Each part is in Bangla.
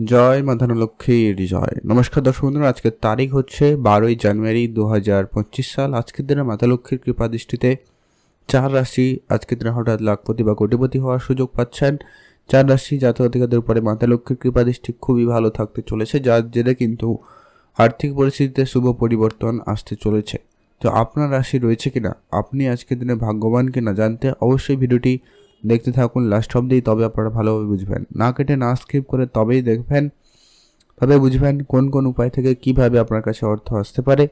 জয় মাধান লক্ষ্মীর জয়। নমস্কার দর্শক বন্ধুরা, আজকের তারিখ হচ্ছে বারোই জানুয়ারি দু হাজার পঁচিশ সাল। আজকের দিনে মাতা লক্ষ্মীর কৃপা দৃষ্টিতে চার রাশি, আজকের দিনে হঠাৎ লাখপতি বা কোটিপতি হওয়ার সুযোগ পাচ্ছেন। চার রাশি জাতক জাতিকাদের উপরে মাতা লক্ষ্মীর কৃপা দৃষ্টি খুবই ভালো থাকতে চলেছে, যার জেরে কিন্তু আর্থিক পরিস্থিতিতে শুভ পরিবর্তন আসতে চলেছে। তো আপনার রাশি রয়েছে কিনা? আপনি আজকের দিনে ভাগ্যবান কিনা জানতে অবশ্যই ভিডিওটি দেখতে থাকুন লাস্ট অবধি, তবে আপনারা ভালোভাবে বুঝবেন। না কেটে, না স্কিপ করে তবেই দেখবেন তবে বুঝবেন কোন কোন উপায় থেকে কীভাবে আপনার কাছে অর্থ আসতে পারে,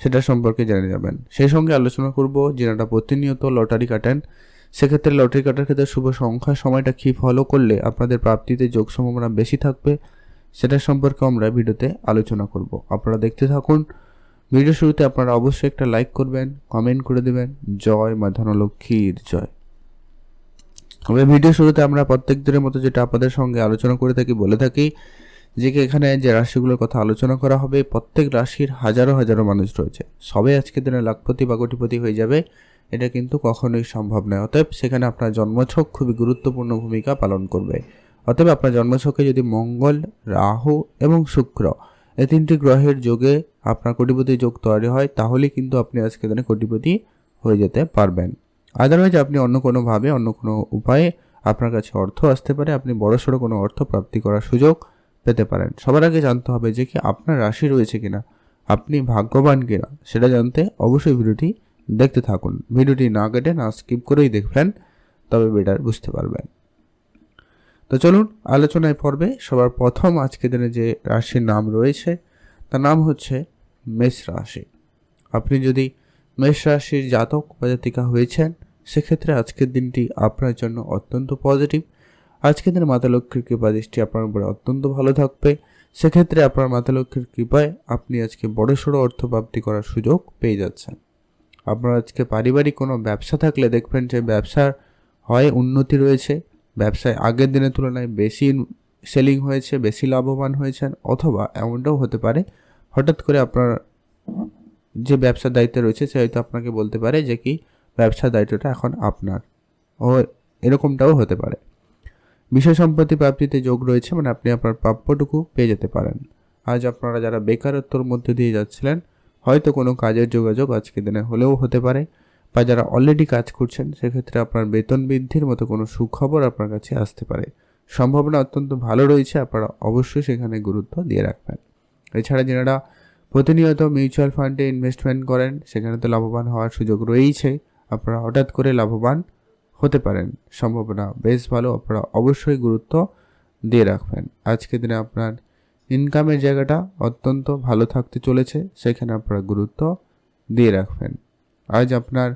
সেটা সম্পর্কে জেনে যাবেন। সেই সঙ্গে আলোচনা করব যেনারা প্রতিনিয়ত লটারি কাটেন। সেক্ষেত্রে লটারি কাটার ক্ষেত্রে শুভ সংখ্যা, সময়টা কী ফলো করলে আপনাদের প্রাপ্তিতে যোগ সম্ভাবনা বেশি থাকবে, সেটা সম্পর্কে আমরা ভিডিওতে আলোচনা করব। আপনারা দেখতে থাকুন। ভিডিও শুরুতে আপনারা অবশ্যই একটা লাইক করবেন কমেন্ট করে দেবেন। জয় মা ধনলক্ষ্মীর জয়। তবে ভিডিও শুরুতে আমরা প্রত্যেক দিনের মতো যেটা আপনাদের সঙ্গে আলোচনা করে থাকি, বলে থাকি যে এখানে যে রাশিগুলোর কথা আলোচনা করা হবে, প্রত্যেক রাশির হাজারো হাজারো মানুষ রয়েছে। সবে আজকের দিনে লাখপতি বা কোটিপতি হয়ে যাবে, এটা কিন্তু কখনোই সম্ভব নয়। অতএব সেখানে আপনার জন্মছক খুবই গুরুত্বপূর্ণ ভূমিকা পালন করবে। অতএব আপনার জন্মছকে যদি মঙ্গল, রাহু এবং শুক্র এই তিনটি গ্রহের যোগে আপনার কোটিপতি যোগ তৈরি হয় তাহলে কিন্তু আপনি আজকে দিনে কোটিপতি হয়ে যেতে পারবেন। আদারওয়াইজ আপনি অন্য কোনোভাবে অন্য কোনো উপায়ে আপনার কাছে অর্থ আসতে পারে। আপনি বড়সড় কোনো অর্থ প্রাপ্তি করার সুযোগ পেতে পারেন। সবার আগে জানতে হবে যে কি আপনার রাশি রয়েছে কিনা। আপনি ভাগ্যবান কিনা, সেটা জানতে অবশ্যই ভিডিওটি দেখতে থাকুন। ভিডিওটি না কেটে, না স্কিপ করেই দেখবেন, তবে বেটার বুঝতে পারবেন। তো চলুন, আলোচনায় পর্বে সবার প্রথম আজকে দিনে যে রাশির নাম রয়েছে, তার নাম হচ্ছে মেষ রাশি। আপনি যদি মেষ রাশির জাতক বা জাতিকা হয়েছেন সেক্ষেত্রে আজকের দিনটি আপনার জন্য অত্যন্ত পজিটিভ আজকের দিনে মাতা লক্ষ্মীর কৃপা দৃষ্টি আপনার উপরে অত্যন্ত ভালো থাকবে। সেক্ষেত্রে আপনার মাতা লক্ষ্মীর কৃপায় আপনি আজকে বড়সড় অর্থ প্রাপ্তি করার সুযোগ পেয়ে যাচ্ছেন। আপনার আজকে পারিবারিক কোনো ব্যবসা থাকলে দেখবেন যে ব্যবসার হয় উন্নতি রয়েছে। ব্যবসায় আগের দিনের তুলনায় বেশি সেলিং হয়েছে, বেশি লাভবান হয়েছেন অথবা এমনটাও হতে পারে। হঠাৎ করে আপনার যে ব্যবসার দায়িত্বে রয়েছে, সে হয়তো আপনাকে বলতে পারে যে কি ব্যবসার দায়িত্বটা এখন আপনার। ও এরকমটাও হতে পারে। বিষয় সম্পত্তি প্রাপ্তিতে যোগ রয়েছে মানে আপনি আপনার প্রাপ্যটুকু পেয়ে যেতে পারেন। আজ আপনারা যারা বেকারত্বর মধ্যে দিয়ে যাচ্ছিলেন, হয়তো কোনো কাজের যোগাযোগ আজকে দিনে হলেও হতে পারে বা যারা অলরেডি কাজ করছেন, সেক্ষেত্রে আপনার বেতন বৃদ্ধির মতো কোনো সুখবর আপনার কাছে আসতে পারে। সম্ভাবনা অত্যন্ত ভালো রয়েছে, আপনারা অবশ্যই সেখানে গুরুত্ব দিয়ে রাখবেন। এছাড়া যারা প্রতিনিয়ত মিউচুয়াল ফান্ডে ইনভেস্টমেন্ট করেন, সেখানে তো লাভবান হওয়ার সুযোগ রয়েইছে। আপনারা হঠাৎ করে লাভবান হতে পারেন। সম্ভাবনা বেশ ভালো, আপনারা অবশ্যই গুরুত্ব দিয়ে রাখবেন। আজকে দিনে আপনার ইনকামের জায়গাটা অত্যন্ত ভালো থাকতে চলেছে, সেখানে আপনারা গুরুত্ব দিয়ে রাখবেন। আজ আপনার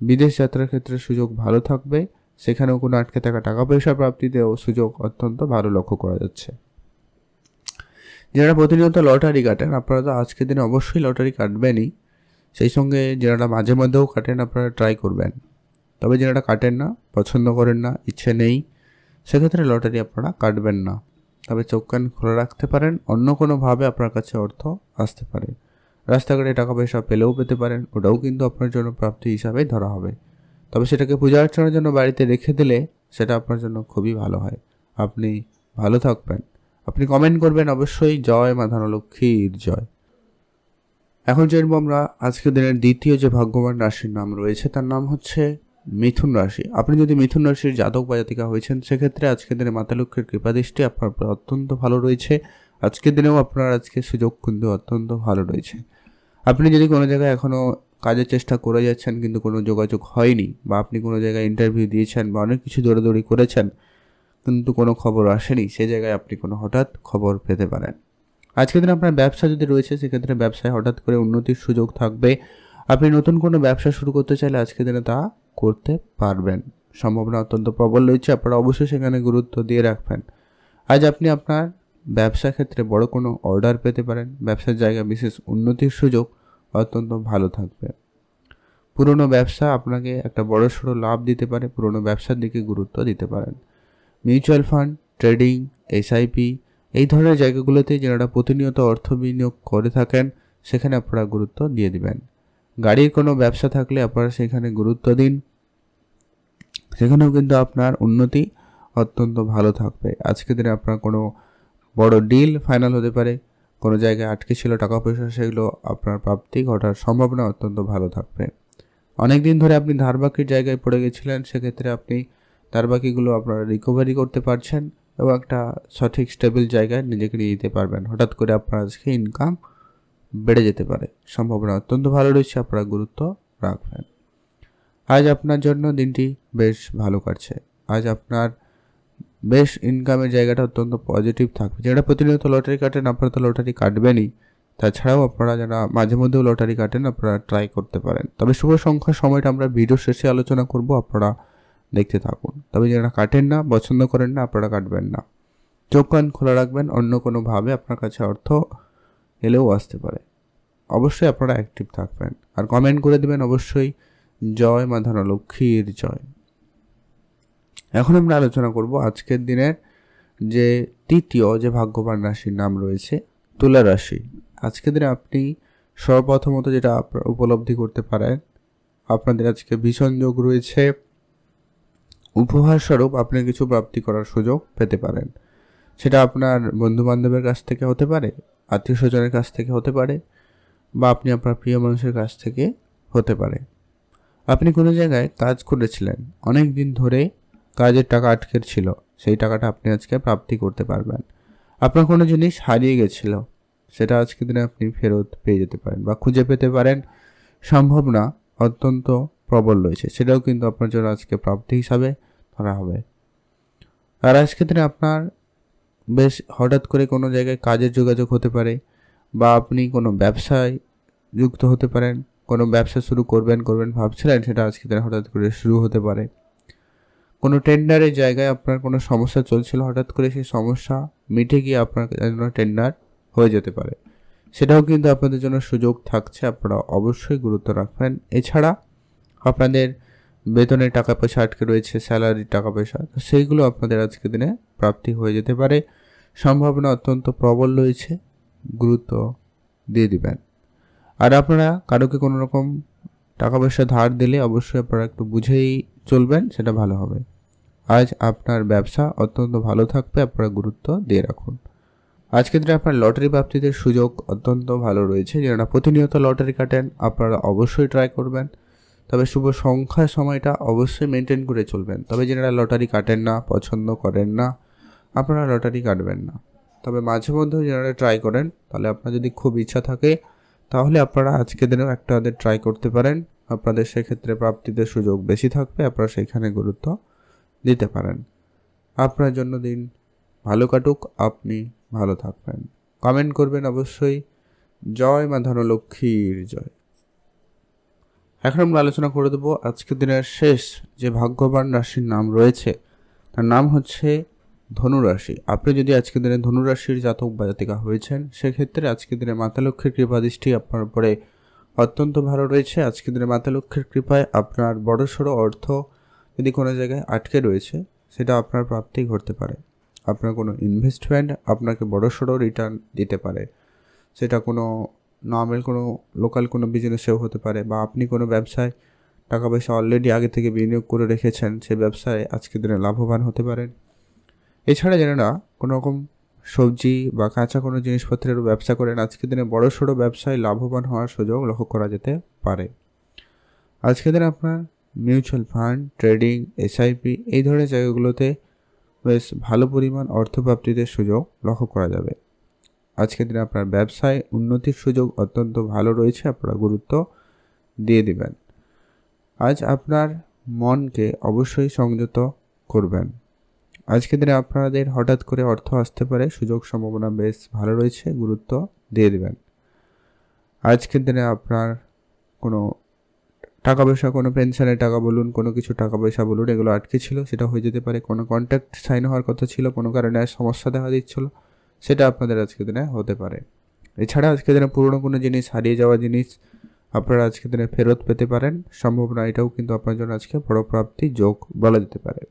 বিদেশ যাত্রার ক্ষেত্রে সুযোগ ভালো থাকবে, সেখানেও কোনো আটকে থাকা টাকা পয়সা প্রাপ্তিতেও সুযোগ অত্যন্ত ভালো লক্ষ্য করা যাচ্ছে। যারা প্রতিনিয়ত লটারি কাটেন, আপনারা তো আজকের দিনে অবশ্যই লটারি কাটবেনই। সেই সঙ্গে যারা মাঝে মধ্যেও কাটেন, আপনারা ট্রাই করবেন। তবে যারা কাটেন না, পছন্দ করেন না, ইচ্ছে নেই, সেক্ষেত্রে লটারি আপনারা কাটবেন না। তবে চোখ কান খোলা রাখতে পারেন, অন্য কোনোভাবে আপনার কাছে অর্থ আসতে পারে। রাস্তাঘাটে টাকা পয়সা পেলেও পেতে পারেন, ওটাও কিন্তু আপনার জন্য প্রাপ্তি হিসাবে ধরা হবে। তবে সেটাকে পূজা অর্চনার জন্য বাড়িতে রেখে দিলে সেটা আপনার জন্য খুবই ভালো হয়। আপনি ভালো থাকবেন। আপনি কমেন্ট করবেন অবশ্যই। জয় মা ধনলক্ষ্মীর জয়। এখন জানব আমরা আজকের দিনের দ্বিতীয় যে ভাগ্যবান রাশির নাম রয়েছে, তার নাম হচ্ছে মিথুন রাশি। আপনি যদি মিথুন রাশির জাতক বা জাতিকা হয়েছেন, সেক্ষেত্রে আজকের দিনে মাতা লক্ষ্মীর কৃপাদৃষ্টি আপনার অত্যন্ত ভালো রয়েছে। আজকের দিনেও আপনার আজকে সুযোগ কিন্তু অত্যন্ত ভালো রয়েছে। আপনি যদি কোনো জায়গায় এখনও কাজের চেষ্টা করে যাচ্ছেন, কিন্তু কোনো যোগাযোগ হয়নি বা আপনি কোনো জায়গায় ইন্টারভিউ দিয়েছেন বা অনেক কিছু দৌড়াদৌড়ি করেছেন, কিন্তু কোনো খবর আসেনি, সে জায়গায় আপনি কোনো হঠাৎ খবর পেতে পারেন। আজকের দিনে আপনার ব্যবসা যদি রয়েছে, সেক্ষেত্রে ব্যবসায় হঠাৎ করে উন্নতির সুযোগ থাকবে। আপনি নতুন কোনো ব্যবসা শুরু করতে চাইলে আজকের দিনে তা করতে পারবেন। সম্ভাবনা অত্যন্ত প্রবল রয়েছে, আপনারা অবশ্যই সেখানে গুরুত্ব দিয়ে রাখবেন। আজ আপনি আপনার ব্যবসা ক্ষেত্রে বড় কোনো অর্ডার পেতে পারেন। ব্যবসার জায়গা বিশেষ উন্নতির সুযোগ অত্যন্ত ভালো থাকবে। পুরনো ব্যবসা আপনাকে একটা বড় সড়ো লাভ দিতে পারে। পুরনো ব্যবসার দিকে গুরুত্ব দিতে পারেন। মিউচুয়াল ফান্ড, ট্রেডিং, এসআইপি এই ধরনের জায়গাগুলোতে যারা প্রতিনিয়ত অর্থ বিনিয়োগ করে থাকেন, সেখানে আপনারা গুরুত্ব দিয়ে দিবেন। গাড়ির কোনো ব্যবসা থাকলে আপনারা সেখানে গুরুত্ব দিন। সেখানেও কিন্তু আপনার উন্নতি অত্যন্ত ভালো থাকবে। আজকের দিনে আপনার কোনো বড় ডিল ফাইনাল হতে পারে, কোনো জায়গায় আটকে ছিল টাকা পয়সা, সেগুলো আপনার প্রাপ্তি ঘটার সম্ভাবনা অত্যন্ত ভালো থাকবে। অনেক দিন ধরে আপনি ধারবাকির জায়গায় পড়ে গেছিলেন, সেক্ষেত্রে আপনি ধারবাকিগুলো আপনারা রিকভারি করতে পারছেন। এবং একটা সঠিক স্টেবল জায়গায় নিজেকে নিয়ে যেতে পারবেন। হঠাৎ করে আপনার আজকে ইনকাম বেড়ে যেতে পারে। সম্ভাবনা অত্যন্ত ভালো রয়েছে, আপনারা গুরুত্ব রাখবেন। আজ আপনার জন্য দিনটি বেশ ভালো কাটছে। আজ আপনার বেশ ইনকামের জায়গাটা অত্যন্ত পজিটিভ থাকবে। যেটা প্রতিনিয়ত লটারি কাটেন, আপনারা তো লটারি কাটবেনই। তাছাড়াও আপনারা যারা মাঝে মধ্যেও লটারি কাটেন, আপনারা ট্রাই করতে পারেন। তবে শুভ সংখ্যার সময়টা আমরা ভিডিও শেষে আলোচনা করব। আপনারা দেখতে থাকুন। তবে যারা কাটেন না, পছন্দ করেন না, আপনারা কাটবেন না। চোখ কান খোলা রাখবেন, অন্য কোনোভাবে আপনার কাছে অর্থ এলেও আসতে পারে। অবশ্যই আপনারা অ্যাক্টিভ থাকবেন। আর কমেন্ট করে দেবেন অবশ্যই, জয় মা লক্ষ্মীর জয়। এখন আমরা আলোচনা করব আজকের দিনের যে তৃতীয়, যে ভাগ্যবান রাশির নাম রয়েছে, তুলা রাশি। আজকের দিনে আপনি সর্বপ্রথমত যেটা উপলব্ধি করতে পারেন, আপনাদের আজকে ভীষণ যোগ রয়েছে। উপহার স্বরূপ আপনি কিছু প্রাপ্তি করার সুযোগ পেতে পারেন। সেটা আপনার বন্ধু বান্ধবের কাছ থেকে হতে পারে আত্মীয় স্বজনের কাছ থেকে হতে পারে, বা আপনি আপনার প্রিয় মানুষের কাছ থেকে হতে পারে। আপনি কোনো জায়গায় কাজ করেছিলেন, অনেক দিন ধরে কাজের টাকা আটকে ছিল, সেই টাকাটা আপনি আজকে প্রাপ্তি করতে পারবেন। আপনার কোনো জিনিস হারিয়ে গেছিল, সেটা আজকে দিনে আপনি ফেরত পেয়ে যেতে পারেন, বা খুঁজে পেতে পারেন। সম্ভব না, অত্যন্ত প্রবল রয়েছে। সেটাও কিন্তু আপনার জন্য আজকে প্রাপ্তি হিসাবে ধরা হবে। আর আজকে দিনে আপনার বেশ হঠাৎ করে কোনো জায়গায় কাজের যোগাযোগ হতে পারে বা আপনি কোনো ব্যবসায় যুক্ত হতে পারেন, কোনো ব্যবসা শুরু করবেন করবেন ভাবছিলেন, সেটা আজকে দিনে হঠাৎ করে শুরু হতে পারে। কোনো টেন্ডারের জায়গায় আপনার কোনো সমস্যা চলছিল, হঠাৎ করে সেই সমস্যা মিটে গিয়ে আপনার জন্য টেন্ডার হয়ে যেতে পারে। সেটাও কিন্তু আপনাদের জন্য সুযোগ থাকছে, আপনারা অবশ্যই গুরুত্ব রাখবেন। এছাড়া আপনাদের বেতনের টাকা পয়সা আটকে রয়েছে, স্যালারির টাকা পয়সা তো সেইগুলো আপনাদের আজকে দিনে প্রাপ্তি হয়ে যেতে পারে। সম্ভাবনা অত্যন্ত প্রবল রয়েছে। গুরুত্ব দিয়ে দিবেন। আর আপনারা কারোকে কোনো রকম টাকা পয়সা ধার দিলে অবশ্যই আপনারা একটু বুঝেই চলবেন, সেটা ভালো হবে। আজ আপনার ব্যবসা অত্যন্ত ভালো থাকবে, আপনারা গুরুত্ব দিয়ে রাখুন। আজকের দিনে আপনার লটারি প্রাপ্তিতে সুযোগ অত্যন্ত ভালো রয়েছে। যারা প্রতিনিয়ত লটারি কাটেন, আপনারা অবশ্যই ট্রাই করবেন। তবে শুভ সংখ্যার সময়টা অবশ্যই মেনটেন করে চলবেন। তবে যারা লটারি কাটেন না, পছন্দ করেন না, আপনারা লটারি কাটবেন না। তবে মাঝে মধ্যেও যারা ট্রাই করেন, তাহলে আপনার যদি খুব ইচ্ছা থাকে, তাহলে আপনারা আজকের দিনেও একটা ট্রাই করতে পারেন। আপনাদের সেক্ষেত্রে প্রাপ্তিতে সুযোগ বেশি থাকবে, আপনারা সেখানে গুরুত্ব দিতে পারেন। আপনার জন্য দিন ভালো কাটুক, আপনি ভালো থাকবেন। কমেন্ট করবেন অবশ্যই। জয় মা ধনলক্ষ্মীর জয়। এখন আমরা আলোচনা করে দেবো আজকের দিনের শেষ যে ভাগ্যবান রাশির নাম রয়েছে, তার নাম হচ্ছে ধনুরাশি। আপনি যদি আজকের দিনে ধনুরাশির জাতক বা জাতিকা হয়েছেন, সেক্ষেত্রে আজকের দিনে মাতা লক্ষ্মীর কৃপাদৃষ্টি আপনার উপরে অত্যন্ত ভালো রয়েছে। আজকের দিনে মাতা লক্ষ্মীর কৃপায় আপনার বড়সড় অর্থ যদি কোনো জায়গায় আটকে রয়েছে, সেটা আপনার প্রাপ্তি ঘটতে পারে। আপনার কোনো ইনভেস্টমেন্ট আপনাকে বড়সড় রিটার্ন দিতে পারে। সেটা কোনো নর্মাল কোনো লোকাল কোনো বিজনেসেও হতে পারে বা আপনি কোনো ব্যবসায় টাকা পয়সা অলরেডি আগে থেকে বিনিয়োগ করে রেখেছেন, সে ব্যবসায় আজকের দিনে লাভবান হতে পারেন। এছাড়া যারা কোনো রকম সবজি বা কাঁচা কোনো জিনিসপত্রের ব্যবসা করেন, আজকের দিনে বড় সড়ো ব্যবসায় লাভবান হওয়ার সুযোগ লক্ষ্য করা যেতে পারে। আজকের দিনে আপনার মিউচুয়াল ফান্ড ট্রেডিং এসআইপি এই ধরনের জায়গাগুলোতে বেশ ভালো পরিমাণ অর্থপ্রাপ্তিতে সুযোগ লক্ষ্য করা যাবে। আজকের দিনে আপনার ব্যবসায় উন্নতির সুযোগ অত্যন্ত ভালো রয়েছে, আপনারা গুরুত্ব দিয়ে দিবেন। আজ আপনার মনকে অবশ্যই সংযত করবেন। আজকের দিনে আপনাদের হঠাৎ করে অর্থ আসতে পারে, সুযোগ সম্ভাবনা বেশ ভালো রয়েছে, গুরুত্ব দিয়ে দেবেন। আজকের দিনে আপনার কোনো টাকা পয়সা, কোনো পেনশনের টাকা বলুন, কোনো কিছু টাকা পয়সা বলুন, এগুলো আটকে ছিল, সেটা হয়ে যেতে পারে। কোনো কন্ট্যাক্ট সাইন হওয়ার কথা ছিল, কোনো কারণে সমস্যা দেখা দিচ্ছিল। সেটা আপনাদের আজকের দিনে হতে পারে। এছাড়া আজকের দিনে পুরনো কোনো জিনিস, হারিয়ে যাওয়া জিনিস আপনারা আজকের দিনে ফেরত পেতে পারেন। সম্ভাবনা এটাও কিন্তু আপনার জন্য আজকে বড় প্রাপ্তি যোগ বলা যেতে পারে।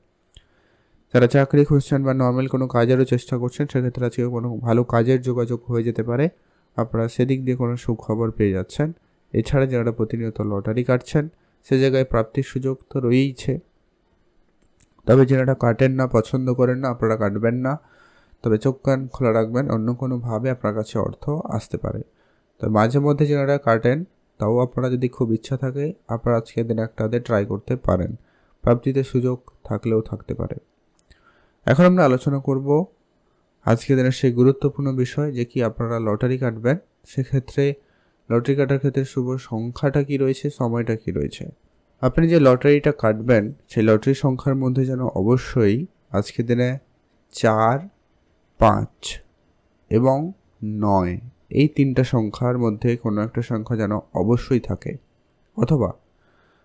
যারা চাকরি খুঁজছেন বা নর্মাল কোনো কাজেরও চেষ্টা করছেন, সেক্ষেত্রে আজকে কোনো ভালো কাজের যোগাযোগ হয়ে যেতে পারে। আপনারা সেদিক দিয়ে কোনো সুখবর পেয়ে যাচ্ছেন। এছাড়া যারা প্রতিনিয়ত লটারি কাটছেন, সে জায়গায় প্রাপ্তির সুযোগ তো রয়েইছে। তবে যারা কাটেন না, পছন্দ করেন না, আপনারা কাটবেন না। তবে চোখ কান খোলা রাখবেন, অন্য কোনোভাবে আপনার কাছে অর্থ আসতে পারে। তো মাঝে মধ্যে যারা কাটেন তাও আপনারা যদি খুব ইচ্ছা থাকে, আপনারা আজকের দিনে একটাতে ট্রাই করতে পারেন। প্রাপ্তিতে সুযোগ থাকলেও থাকতে পারে। এখন আমরা আলোচনা করব আজকের দিনের সেই গুরুত্বপূর্ণ বিষয়, যে কি আপনারা লটারি কাটবেন, সেক্ষেত্রে লটারি কাটার ক্ষেত্রে শুভ সংখ্যাটা কি রয়েছে, সময়টা কি রয়েছে? আপনি যে লটারিটা কাটবেন, সেই লটারি সংখ্যার মধ্যে যেন অবশ্যই আজকের দিনে চার পাঁচ এবং নয়। এই তিনটা সংখ্যার মধ্যে কোনো একটা সংখ্যা যেন অবশ্যই থাকে। অথবা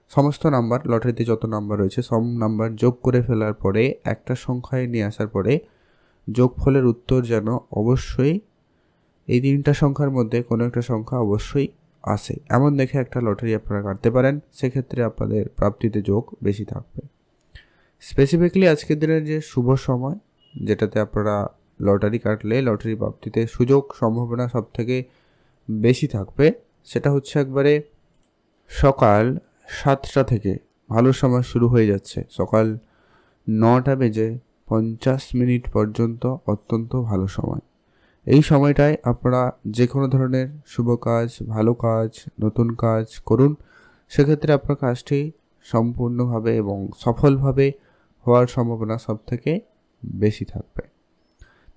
সমস্ত নাম্বার, লটারিতে যত নাম্বার রয়েছে, সব নাম্বার যোগ করে ফেলার পরে, একটা সংখ্যায় নিয়ে আসার পরে যোগফলের উত্তর যেন অবশ্যই এই তিনটা সংখ্যার মধ্যে কোনো একটা সংখ্যা অবশ্যই আসে। এমন দেখে একটা লটারি আপনারা কাটতে পারেন, সেক্ষেত্রে আপনাদের প্রাপ্তিতে যোগ বেশি থাকবে। স্পেসিফিকলি আজকের দিনের যে শুভ সময়, যেটাতে আপনারা লটারি কাটলে লটারি প্রাপ্তিতে সুযোগ সম্ভাবনা সব থেকে বেশি থাকবে। সেটা হচ্ছে একবারে সকাল সাতটা থেকে ভালো সময় শুরু হয়ে যাচ্ছে। সকাল নটা বেজে পঞ্চাশ মিনিট পর্যন্ত অত্যন্ত ভালো সময়। এই সময়টায় আপনারা যে কোনো ধরনের শুভ কাজ, ভালো কাজ, নতুন কাজ করুন। সেক্ষেত্রে আপনার কাজটি সম্পূর্ণভাবে এবং সফলভাবে হওয়ার সম্ভাবনা সব থেকে বেশি থাকবে।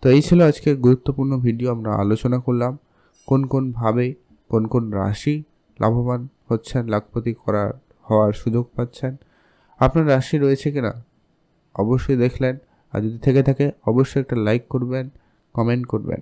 তো এই ছিল আজকের গুরুত্বপূর্ণ ভিডিও। আমরা আলোচনা করলাম কোন কোনভাবে কোন কোন রাশি লাভবান হচ্ছেন, লাখপতি করার হওয়ার সুযোগ পাচ্ছেন, আপনার রাশি রয়েছে কিনা অবশ্যই দেখলেন। আর যদি থেকে থাকে, অবশ্যই একটা লাইক করবেন কমেন্ট করবেন।